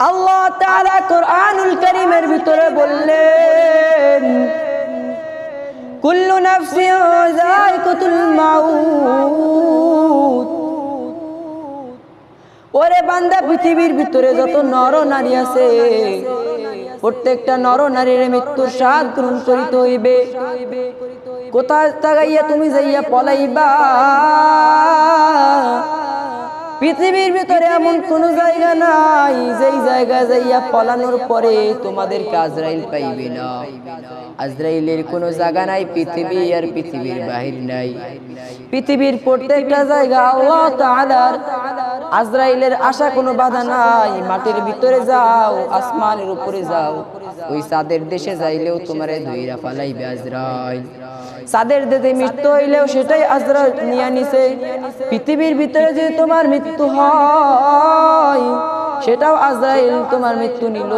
আল্লাহ তাআলা কোরআনুল কারীমের ভিতরে বললেন, কুল্লু নাফসিন যায়কাতুল ওরে বান্দা, পৃথিবীর ভিতরে যত নর নারী আছে, প্রত্যেকটা নর নারীর মৃত্যুর স্বাদ গ্রহণ করিতে হইবে। কোথায় তাগাইয়া তুমি যাইয়া পলাইবা? পৃথিবীর ভিতরে এমন কোন জায়গা নাই, যেই জায়গা যাইয়া পলানোর পরে তোমাদেরকে আজরাইল পাইবে না। আজরাইলের কোনো জায়গা নাই, পৃথিবী আর পৃথিবীর বাহির নাই। পৃথিবীর প্রত্যেকটা জায়গা আল্লাহ তাআলার আজরাইলের আশা কোনো বাধা নাই। মাটির ভিতরে যাও, আসমানের উপরে যাও। ওই সাদের দেশে যাইলেও তোমার ধুইরা ফালাইবে আজরাইল। সাদের দেশে মৃত্যু হইলেও সেটাই আজরাইল নিয়ে নিছে। পৃথিবীর ভিতরে যে তোমার মৃত্যু হয়, সেটাও আজরাইল তোমার মৃত্যু নিল।